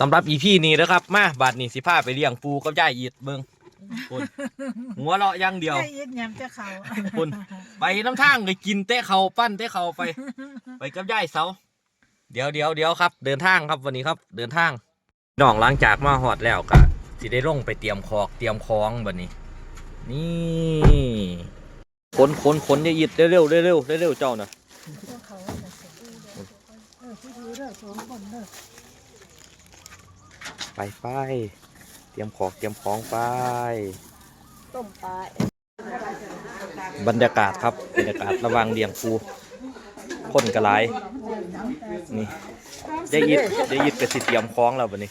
สำหรับอีพีนี้นะครับ มาบาดนี้สิพาไปเลี้ยงปูกับย่ายอีดเบิ่งคุณหัวเราะอย่างเดียว ได้ยินยำจะเขาคุณไปน้ำทางไปกินเตะเขาปั้นเตะเขาไป ไปกับย่ายเสาเดี๋ยวเดี๋ยวเดี๋ยวครับ เดินทางครับวันนี้ครับ เดินทางน้องหลังจากมาหอดแล้วก็สิได้ลงไปเตรียมคอกเตรียมคล้องบัดนี้ นี่ขนขนขนอย่าอิดเร็วเร็วเร็วเร็วเร็วเจ้านะ เขาเออที่ดูเด้อสองคนเด้อ ไปไปเตรียมของเตรียมของไป ต้มปลาบรรยากาศครับบรรยากาศระว่างเลี้ยงปูคนกระไรนี่จะยิดจะยิดกับสิเตรียมคล้องแล้วบัดนี้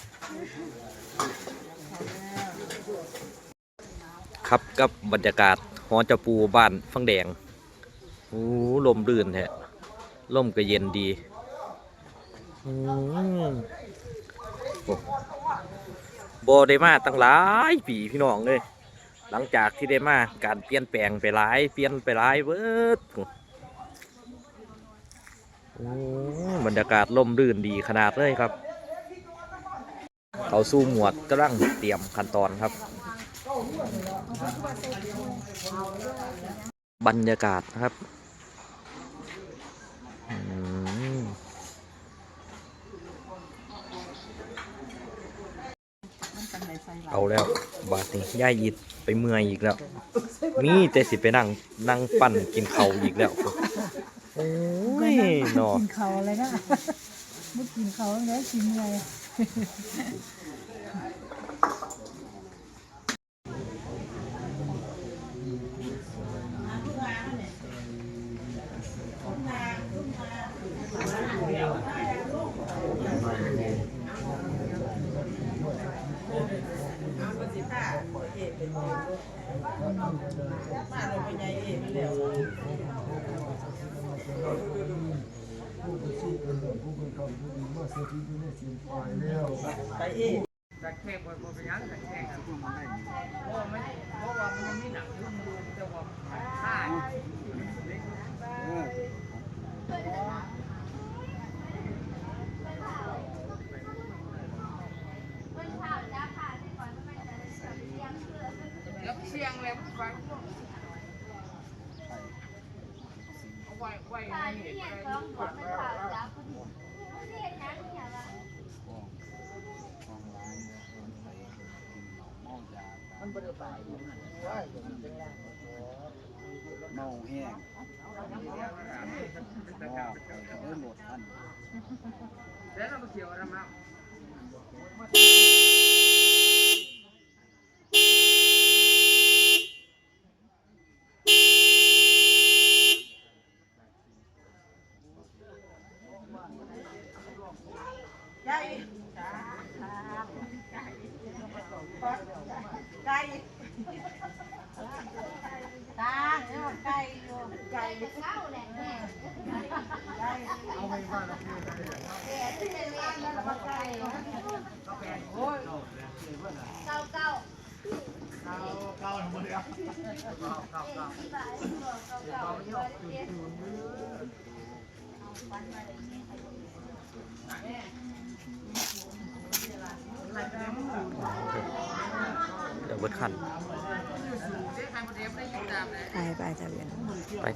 ครับกับบรรยากาศหอจะปูบ้านฟังแดงโอ้ลมรื่นแท้ลมก็เย็นดีอืม โอ้โบได้มาตั้งหลายปีพี่น้องเลย หลังจากที่ได้มาการเปลี่ยนแปลงไปหลาย เปลี่ยนไปหลายเบิดโอ้บรรยากาศลมรื่นดีขนาดเลยครับ เขาสู้หมวดกำลังเตรียมขั้นตอนครับ บรรยากาศนะครับอืม เอาแล้ว บาทนี้ย่ายิดไปเมื่อยอีกแล้ว มีแต่สิไปนั่งนั่งปั่นกินเขาวอีกแล้วโอ้ยเนอกินเขาอะไรนะไม่กินเขาแล้วกินอะไร แต่แค่บนบนยังแต่แค่กันเพราะว่าไม่เพราะว่ามันยังไม่หนักยุ่งมือแต่ว่าฆ่าแล้วเชียงเลยฟังเอาไว้ไว้ในนี่ไว้เมาแห้งเมาเริ่ว่านแล้วเราไปเกี่ยวอะไรมาตา เนี่ยไก่อยู่ไก่เก้าแหละแม่ไก่เอาไปบ้านเราแก่ที่เป็นร้านแล้วเราไก่ยเก้าเก้า เดี๋ยวเบิดขันเด็กใครมาเรียน เดี๋ยวเบิดขัน ไปไปจะเรียนไป